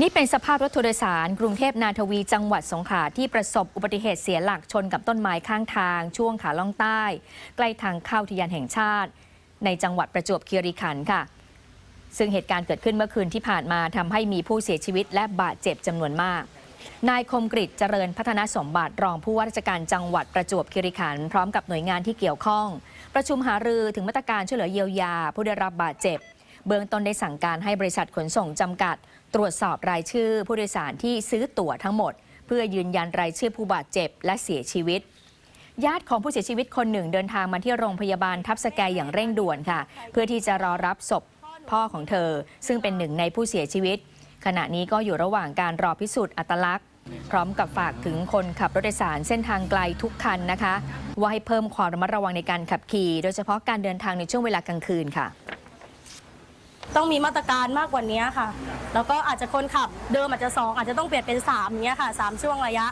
นี่เป็นสภาพรถทัวร์โดยสาร กรุงเทพนาทวีจังหวัดสงขลาที่ประสบอุบัติเหตุเสียหลักชนกับต้นไม้ข้างทาง ช่วงขาล่องใต้ ใกล้ทางเข้าทยานแห่งชาติ ในจังหวัดประจวบคีรีขันธ์ค่ะ ซึ่งเหตุการณ์เกิดขึ้นเมื่อคืนที่ผ่านมาทำให้มีผู้เสียชีวิตและบาดเจ็บจำนวนมาก นายคมกริจเจริญพัฒนสมบัติรองผู้ว่าราชการจังหวัดประจวบคีรีขันธ์พร้อมกับหน่วยงานที่เกี่ยวข้อง ประชุมหารือถึงมาตรการช่วยเหลือเยียวยา ผู้ได้รับบาดเจ็บ เบื้องต้นได้สั่งการให้บริษัทขนส่งจำกัด ตรวจสอบรายชื่อผู้โดยสารที่ซื้อตั๋วทั้งหมด เพื่อยืนยันรายชื่อผู้บาดเจ็บและเสียชีวิตญาติของผู้เสียชีวิตคนหนึ่งเดินทางมาที่โรงพยาบาลทับสแกอย่างเร่งด่วนค่ะ เพื่อที่จะรอรับศพพ่อของเธอ ซึ่งเป็นหนึ่งในผู้เสียชีวิต ขณะนี้ก็อยู่ระหว่างการรอพิสูจน์อัตลักษณ์ พร้อมกับฝากถึงคนขับรถโดยสารเส้นทางไกลทุกคันนะคะ ว่าให้เพิ่มความระมัดระวังในการขับขี่ โดยเฉพาะการเดินทางในช่วงเวลากลางคืนค่ะ ต้องมีมาตรการมากกว่านี้ค่ะ แล้วก็อาจจะคนขับเดิมอาจจะสองอาจจะต้องเปลี่ยนเป็น3ามเนี้ยค่ะสามช่วงระยะ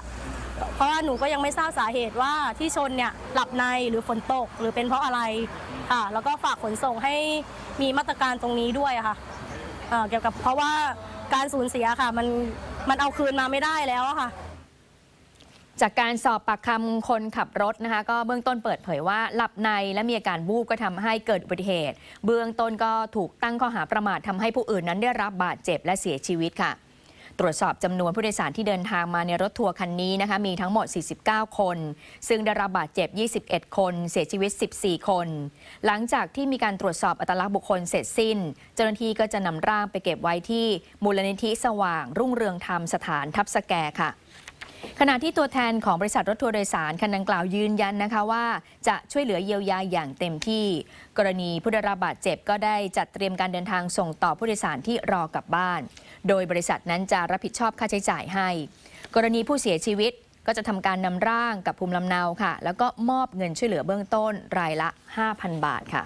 เพราะว่าหนูก็ยังไม่ทราบสาเหตุว่าที่ชนเนี่ยหลับในหรือฝนตกหรือเป็นเพราะอะไรค่ะ แล้วก็ฝากขนส่งให้มีมาตรการตรงนี้ด้วยค่ะเกี่ยวกับเพราะว่าการสูญเสียค่ะ มันมันเอาคืนมาไม่ได้แล้วค่ะ จากการสอบปากคำคนขับรถนะคะ ก็เบื้องต้นเปิดเผยว่าหลับในและมีอาการวูบก็ทำให้เกิดอุบัติเหตุ เบื้องต้นก็ถูกตั้งข้อหาประมาททำให้ผู้อื่นนั้นได้รับบาดเจ็บและเสียชีวิตค่ะ ตรวจสอบจำนวนผู้โดยสารที่เดินทางมาในรถทัวร์คันนี้นะคะ มีทั้งหมด 49 คน ซึ่งได้รับบาดเจ็บ 21 คน เสียชีวิต 14 คน หลังจากที่มีการตรวจสอบอัตลักษณ์บุคคลเสร็จสิ้น เจ้าหน้าที่ก็จะนำร่างไปเก็บไว้ที่มูลนิธิสว่าง รุ่งเรืองธรรมสถานทับสแกค่ะ ขณะที่ตัวแทนของบริษัทรถทัวร์โดยสารคันดังกล่าวยืนยันนะคะว่าจะช่วยเหลือเยียวยาอย่างเต็มที่ กรณีผู้ได้รับบาดเจ็บก็ได้จัดเตรียมการเดินทางส่งต่อผู้โดยสารที่รอกลับบ้าน โดยบริษัทนั้นจะรับผิดชอบค่าใช้จ่ายให้ กรณีผู้เสียชีวิตก็จะทำการนำร่างกับภูมิลำเนาค่ะ แล้วก็มอบเงินช่วยเหลือเบื้องต้นรายละ 5,000 บาทค่ะ